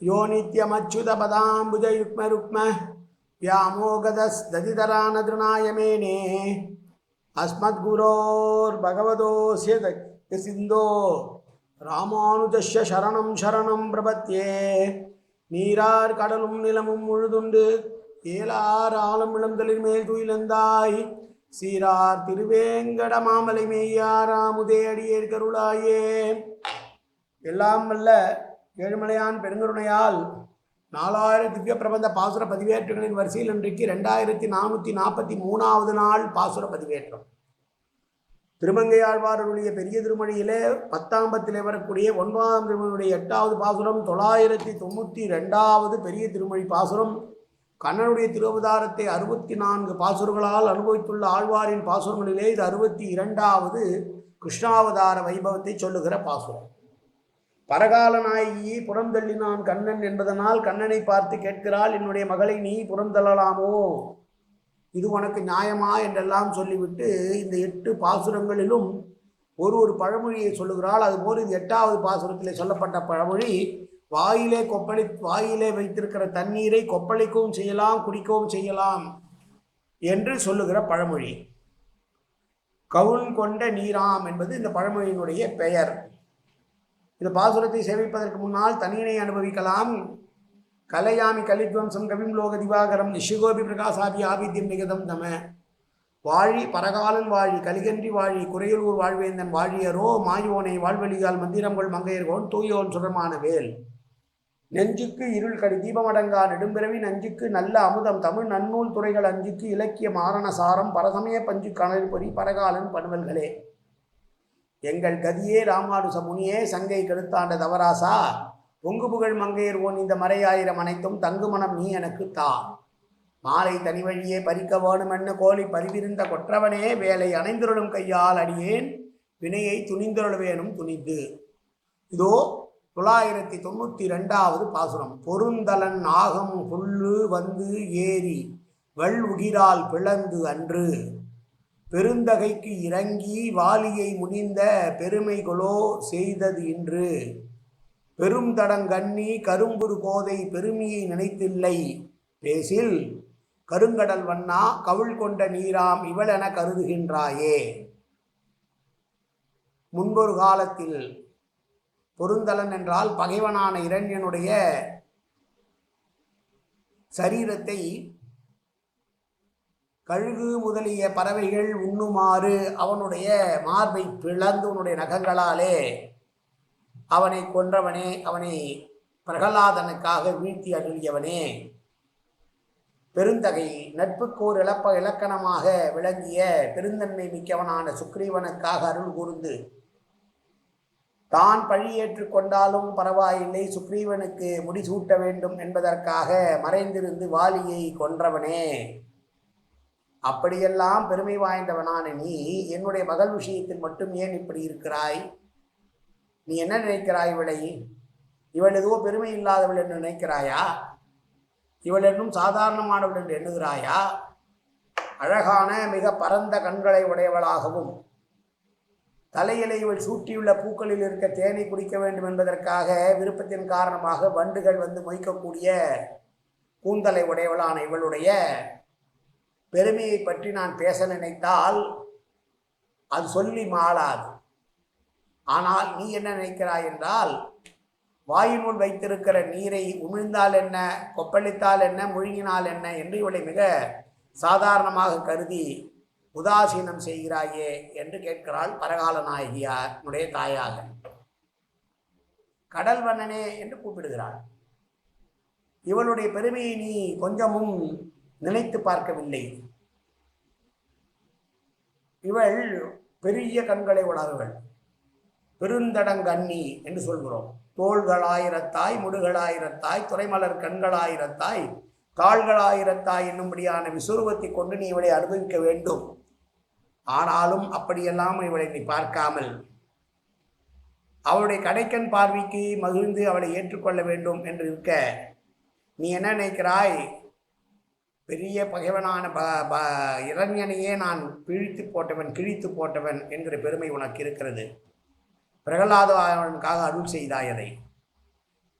யோ நித்யமச்சுதபதாம்புஜயுக்மருக்ம வியாமோகதஸ்ததிதரானதிருநாயமேனே அஸ்மத்குரோர் பகவதோசிய சிந்தோ ராமானுஜஸ்ய சரணம் சரணம் பிரபத்யே நீரார் கடலும் நிலமும் முழுதுண்டு ஏலார் ஆலம் இளந்தளிர் மேல் துயிலந்தாய் சீரார் திருவேங்கட மாமலை மெய்யாராமுதே அடியேற்கருளாயே எல்லாம் வல்ல ஏழுமலையான் பெருங்கருணையால் நாலாயிரம் திவ்ய பிரபந்த பாசுர பதிவேற்றங்களின் வரிசையில் இன்றைக்கு ரெண்டாயிரத்தி நானூற்றி நாற்பத்தி மூணாவது நாள் பாசுர பதிவேற்றம். திருமங்கையாழ்வாரருடைய பெரிய திருமொழியிலே பத்தாம்பத்தில் வரக்கூடிய ஒன்பதாம் திருமொழியுடைய எட்டாவது பாசுரம் தொள்ளாயிரத்தி தொண்ணூற்றி ரெண்டாவது பெரிய திருமொழி பாசுரம் கண்ணனுடைய திருவதாரத்தை அறுபத்தி நான்கு பாசுரங்களால் அனுபவித்துள்ள ஆழ்வாரின் பாசுரங்களிலே இது அறுபத்தி இரண்டாவது கிருஷ்ணாவதார வைபவத்தை சொல்லுகிற பாசுரம். பரகால நாயகி புறந்தள்ளினான் கண்ணன் என்பதனால் கண்ணனை பார்த்து கேட்கிறாள் என்னுடைய மகளை நீ புறந்தள்ளலாமோ இது உனக்கு நியாயமா? என்றெல்லாம் சொல்லிவிட்டு இந்த எட்டு பாசுரங்களிலும் ஒரு ஒரு பழமொழியை சொல்லுகிறாள். அதுபோல் இது எட்டாவது பாசுரத்தில் சொல்லப்பட்ட பழமொழி வாயிலே கொப்பளி வாயிலே வைத்திருக்கிற தண்ணீரை கொப்பளிக்கவும் செய்யலாம் குடிக்கவும் செய்யலாம் என்று சொல்லுகிற பழமொழி. கவுன் கொண்ட நீராம் என்பது இந்த பழமொழியினுடைய பெயர். இந்த பாசுரத்தை சேவிப்பதற்கு முன்னால் தனியினை அனுபவிக்கலாம். கலையாமி கலித்வம்சம் கவிம் லோக திவாகரம் நிஷிகோபி பிரகாசாபி ஆபித்யம் நிகதம் தம. வாழி பரகாலன் வாழி கலிகன்றி வாழி குறையலூர் வாழ்வேந்தன் வாழியரோ மாயோனை வாழ்வெளியால் மந்திரங்கள் மங்கையர்கோன் தூயோன் சுரமான வேல். நெஞ்சுக்கு இருள் கடி தீபமடங்கா நெடும்பிறவி நஞ்சுக்கு நல்ல அமுதம் தமிழ் நன்னூல் துறைகள் அஞ்சுக்கு இலக்கிய மாரண சாரம் பரசமய பஞ்சு கணல் பொறி பரகாலன் பணுவல்களே எங்கள் கதியே ராமானுச முனியே சங்கை கெடுத்தாண்ட தவராசா? பொங்கு புகழ் மங்கையர் ஓன் இந்த மறையாயிரம் அனைத்தும் தங்குமணம் நீ எனக்கு தா. மாலை தனி வழியே பறிக்க வேணுமென்னு கோழி பறிவிருந்த கொற்றவனே வேலை அணைந்துருளும் கையால் அடியேன் வினையை துணிந்துருளவேனும் துணிந்து. இதோ தொள்ளாயிரத்தி தொண்ணூற்றி ரெண்டாவது பாசுரம். பொருந்தலன் ஆகம் புல்லு வந்து ஏறி வள் உகிரால் பிளந்து அன்று. பெருந்தகைக்கு இறங்கி வாலியை முனிந்த பெருமைகளோ செய்தது இன்று. பெரும் தடங்கண்ணி கரும்புரு கோதை பெருமையை நினைத்தில்லை. பேசில் கருங்கடல் வண்ணா கவுள் கொண்ட நீராம் இவளென கருதுகின்றாயே. முன்பொரு காலத்தில் பொருந்தலன் என்றால் பகைவனான இரண்யனுடைய சரீரத்தை கழுகு முதலிய பறவைகள் உண்ணுமாறு அவனுடைய மார்பை பிளந்து உன்னுடைய நகங்களாலே அவனை கொன்றவனே அவனை பிரகலாதனுக்காக வீழ்த்தி அருளியவனே. பெருந்தகை நட்புக்கோர் இழப்ப இலக்கணமாக விளங்கிய பெருந்தன்மை மிக்கவனான சுக்ரீவனுக்காக அருள் கூர்ந்து தான் பழி கொண்டாலும் பரவாயில்லை சுக்ரீவனுக்கு முடிசூட்ட வேண்டும் என்பதற்காக மறைந்திருந்து வாலியை கொன்றவனே. அப்படியெல்லாம் பெருமை வாய்ந்தவனான நீ என்னுடைய மகள் விஷயத்தில் மட்டும் ஏன் இப்படி இருக்கிறாய்? நீ என்ன நினைக்கிறாய் இவளை? இவள் எதுவோ பெருமை இல்லாதவள் என்று நினைக்கிறாயா? இவள் என்னும் சாதாரணமானவள் என்று எண்ணுகிறாயா? அழகான மிக பரந்த கண்களை உடையவளாகவும் தலையிலே இவள் சூட்டியுள்ள பூக்களில் இருக்க தேனை குடிக்க வேண்டும் என்பதற்காக விருப்பத்தின் காரணமாக வண்டுகள் வந்து மொய்க்கக்கூடிய கூந்தலை உடையவளான இவளுடைய பெருமையை பற்றி நான் பேச நினைத்தால் அது சொல்லி மாளாது. ஆனால் நீ என்ன நினைக்கிறாய் என்றால் வாயினுள் வைத்திருக்கிற நீரை உமிழ்ந்தால் என்ன கொப்பளித்தால் என்ன முழுங்கினால் என்ன என்று இவளை மிக சாதாரணமாக கருதி உதாசீனம் செய்கிறாயே என்று கேட்கிறாள் பரகால நாயகியாருடைய தாயாக. கடல் வண்ணனே என்று கூப்பிடுகிறாள். இவளுடைய பெருமையை நீ கொஞ்சமும் நினைத்து பார்க்கவில்லை. இவள் பெரிய கண்களை உணர்வள். பெருந்தடங்கண்ணி என்று சொல்கிறோம். தோள்களாயிரத்தாய் முடுகளாயிரத்தாய் துறைமலர் கண்களாயிரத்தாய் கால்களாயிரத்தாய் என்னும்படியான விசுருவத்தை கொண்டு நீ இவளை அனுபவிக்க வேண்டும். ஆனாலும் அப்படியெல்லாம் இவளை நீ பார்க்காமல் அவளுடைய கடைக்கண் பார்வைக்கு மகிழ்ந்து அவளை ஏற்றுக்கொள்ள வேண்டும் என்று இருக்க நீ என்ன நினைக்கிறாய்? பெரிய பகைவனான ப ப இரண்யனையே நான் பிழித்து போட்டவன் கிழித்து போட்டவன் என்கிற பெருமை உனக்கு இருக்கிறது. பிரகலாதவனுக்காக அருள் செய்தாய் அதை.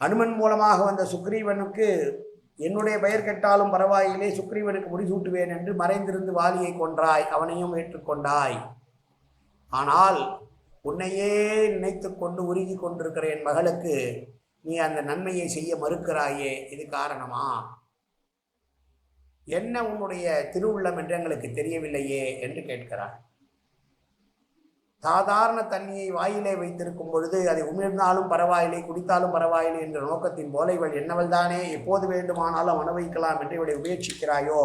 அனுமன் மூலமாக வந்த சுக்ரீவனுக்கு என்னுடைய பெயர் கெட்டாலும் பரவாயில்லை சுக்ரீவனுக்கு முடிசூட்டுவேன் என்று மறைந்திருந்து வாலியை கொன்றாய் அவனையும் ஏற்றுக்கொண்டாய். ஆனால் உன்னையே நினைத்து கொண்டு உருகி கொண்டிருக்கிற என் மகளுக்கு நீ அந்த நன்மையை செய்ய மறுக்கிறாயே இது காரணமா? என்ன உன்னுடைய திருவுள்ளம் என்று எங்களுக்கு தெரியவில்லையே என்று கேட்கிறார். சாதாரண தண்ணியை வாயிலே வைத்திருக்கும் பொழுது அதை உமிழ்ந்தாலும் பரவாயில்லை குடித்தாலும் பரவாயில்லை என்ற நோக்கத்தின் போல இவள் என்னவள் தானே எப்போது வேண்டுமானாலும் அனுபவிக்கலாம் என்று இவளை உபேட்சிக்கிறாயோ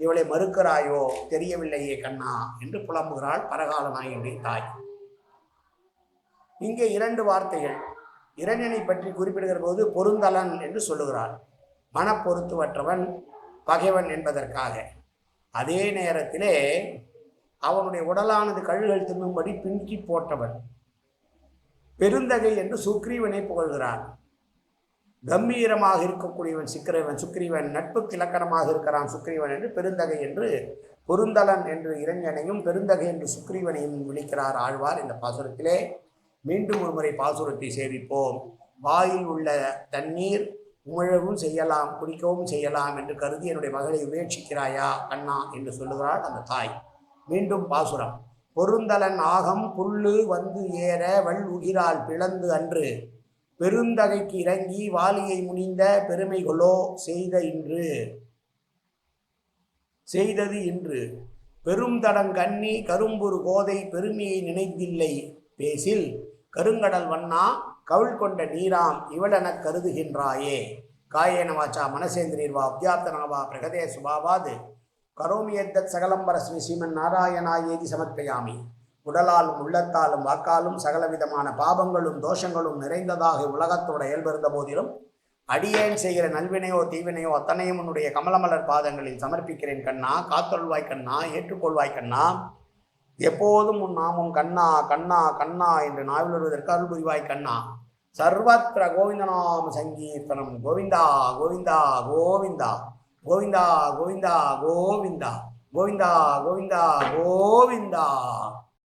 இவளை மறுக்கிறாயோ தெரியவில்லையே கண்ணா என்று புலம்புகிறாள் பரகால நாயினுடைய தாய். இங்கே இரண்டு வார்த்தைகள். இரண்டனை பற்றி குறிப்பிடுகிற போது பொருந்தலன் என்று சொல்லுகிறார் மனப்பொருத்துவற்றவன் பகைவன் என்பதற்காக. அதே நேரத்திலே அவனுடைய உடலானது கழுகள் தின்னும்படி பின்கி போட்டவன். பெருந்தகை என்று சுக்ரீவனை புகழ்கிறான். கம்பீரமாக இருக்கக்கூடியவன் சிக்கிரவன் சுக்ரீவன் நட்பு கிழக்கணமாக இருக்கிறான். சுக்ரீவன் என்று பெருந்தகை என்று பொருந்தலன் என்று இளைஞனையும் பெருந்தகை என்று சுக்ரீவனையும் விழிக்கிறார் ஆழ்வார் இந்த பாசுரத்திலே. மீண்டும் ஒரு முறை பாசுரத்தை சேவிப்போம். வாயில் உள்ள தண்ணீர் உமிழவும் செய்யலாம் குடிக்கவும் செய்யலாம் என்று கருதி என்னுடைய மகளை உபேட்சிக்கிறாயா கண்ணா என்று சொல்லுகிறாள் அந்த தாய். மீண்டும் பாசுரம். பொருந்தலன் ஆகம் புல்லு வந்து ஏற வல் உகிரால் பிளந்து அன்று. பெருந்தகைக்கு இறங்கி வாலியை முனிந்த பெருமைகளோ செய்த இன்று. செய்தது இன்று. பெருந்தடங்கண்ணி கரும்புரு கோதை பெருமையை நினைத்தில்லை. பேசில் கருங்கடல் வண்ணா கவுள் கொண்ட நீராம் இவளெனக் கருதுகின்றாயே. காயேன வாச்சா மனசேந்திரீர்வா அப்யாப்தனாவா பிரகதே சுபாவாது. கரோமி எத்தத் சகலம்பர ஸ்ரீ ஸ்ரீமன் நாராயணாயேதி சமர்ப்பயாமி. உடலாலும் உள்ளத்தாலும் வாக்காலும் சகலவிதமான பாபங்களும் தோஷங்களும் நிறைந்ததாக உலகத்தோட இயல்பிருந்த போதிலும் அடியேன் செய்கிற நல்வினையோ தீவினையோ அத்தனையும் உன்னுடைய கமலமலர் பாதங்களில் சமர்ப்பிக்கிறேன் கண்ணா காத்தொள்வாய் கண்ணா ஏற்றுக்கொள்வாய் கண்ணா. எப்போதும் உன் நாமம் கண்ணா கண்ணா கண்ணா என்று நாவில் வருவதற்கு அருள் புரிவாய் கண்ணா. சர்வத்திர கோவிந்தநாம சங்கீர்த்தனம். கோவிந்தா கோவிந்தா கோவிந்தா. கோவிந்தா கோவிந்தா கோவிந்தா. கோவிந்தா கோவிந்தா கோவிந்தா.